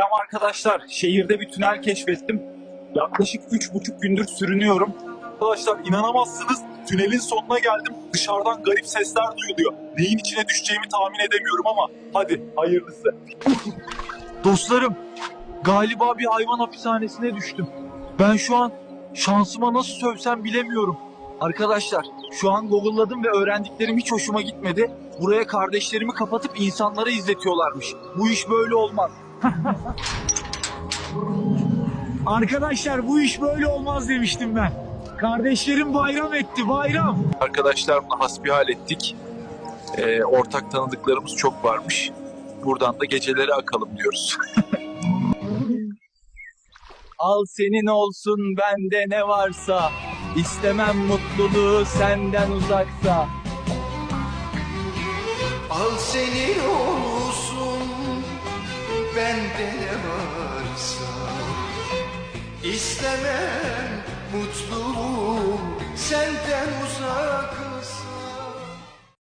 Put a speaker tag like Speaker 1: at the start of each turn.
Speaker 1: Selam arkadaşlar. Şehirde bir tünel keşfettim. Yaklaşık üç buçuk gündür sürünüyorum. Arkadaşlar inanamazsınız. Tünelin sonuna geldim. Dışarıdan garip sesler duyuluyor. Neyin içine düşeceğimi tahmin edemiyorum ama hadi hayırlısı. Dostlarım, galiba bir hayvan hapishanesine düştüm. Ben şu an şansıma nasıl sövsem bilemiyorum. Arkadaşlar, şu an Google'ladım ve öğrendiklerim hiç hoşuma gitmedi. Buraya kardeşlerimi kapatıp insanlara izletiyorlarmış. Bu iş böyle olmaz. Arkadaşlar bu iş böyle olmaz demiştim ben. Kardeşlerim bayram etti bayram. Arkadaşlarımla hasbihal ettik. Ee, ortak tanıdıklarımız çok varmış. Buradan da geceleri akalım diyoruz. Al senin olsun bende ne varsa. İstemem mutluluğu senden uzaksa.
Speaker 2: Al senin olsun bende ne varsa. İstemem mutluluğu senden uzak